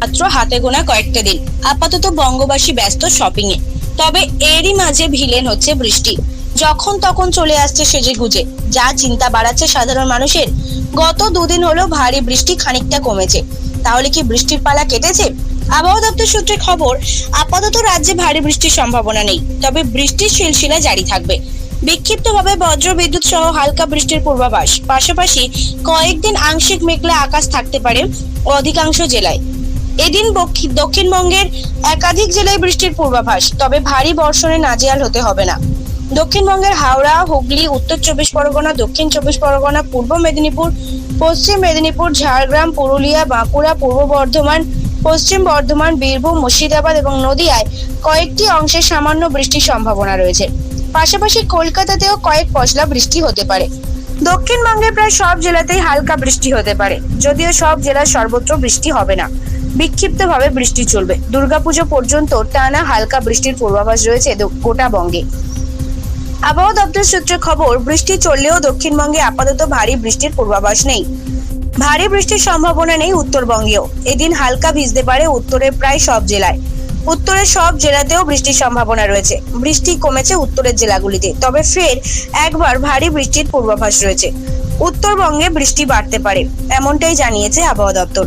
মাত্র হাতে গোনা কয়েকটা দিন। আপাতত বঙ্গবাসী ব্যস্ত শপিং এ তবে এরই মাঝে ভিলেন হচ্ছে বৃষ্টি। যখন তখন চলে আসছে সেজে গুজে। যা চিন্তা বাড়াচ্ছে সাধারণ মানুষের, গত দুদিন হলো ভারী বৃষ্টি খানিকটা কমেছে। তাহলে কি বৃষ্টির পালা কেটেছে? আবহাওয়া দপ্তর সূত্রে খবর, আপাতত রাজ্যে ভারী বৃষ্টির সম্ভাবনা নেই। তবে বৃষ্টির সিলসিলা জারি থাকবে। বিক্ষিপ্তভাবে বজ্র বিদ্যুৎ সহ হালকা বৃষ্টির পূর্বাভাস। পাশাপাশি কয়েকদিন আংশিক মেঘলা আকাশ থাকতে পারে অধিকাংশ জেলায়। এদিন দক্ষিণবঙ্গের একাধিক জেলায় বৃষ্টির পূর্বাভাস, তবে ভারী বর্ষণে নাজেহাল হতে হবে না। দক্ষিণবঙ্গের হাওড়া, হুগলি, উত্তর চব্বিশ পরগনা, দক্ষিণ চব্বিশ পরগনা, পূর্ব মেদিনীপুর, পশ্চিম মেদিনীপুর, ঝাড়গ্রাম, পুরুলিয়া, বাঁকুড়া, পূর্ব বর্ধমান, পশ্চিম বর্ধমান, বীরভূম, মুর্শিদাবাদ এবং নদিয়ায় কয়েকটি অংশে সামান্য বৃষ্টির সম্ভাবনা রয়েছে। পাশাপাশি কলকাতাতেও কয়েক পশলা বৃষ্টি হতে পারে। দক্ষিণবঙ্গের প্রায় সব জেলাতেই হালকা বৃষ্টি হতে পারে, যদিও সব জেলার সর্বত্র বৃষ্টি হবে না। বিক্ষিপ্তভাবে বৃষ্টি চলবে। দুর্গাপুজো পর্যন্ত টানা হালকা বৃষ্টির পূর্বাভাস রয়েছে গোটা বঙ্গে। আবহাওয়া দপ্তর সূত্রে খবর, বৃষ্টি চললেও দক্ষিণবঙ্গে আপাতত ভারী বৃষ্টির পূর্বাভাস নেই। ভারী বৃষ্টির সম্ভাবনা নেই উত্তরবঙ্গেও। এদিন হালকা ভিজতে পারে উত্তরের প্রায় সব জেলায়। উত্তরের সব জেলাতেও বৃষ্টির সম্ভাবনা রয়েছে। বৃষ্টি কমেছে উত্তরের জেলাগুলিতে, তবে ফের একবার ভারী বৃষ্টির পূর্বাভাস রয়েছে। উত্তরবঙ্গে বৃষ্টি বাড়তে পারে, এমনটাই জানিয়েছে আবহাওয়া দপ্তর।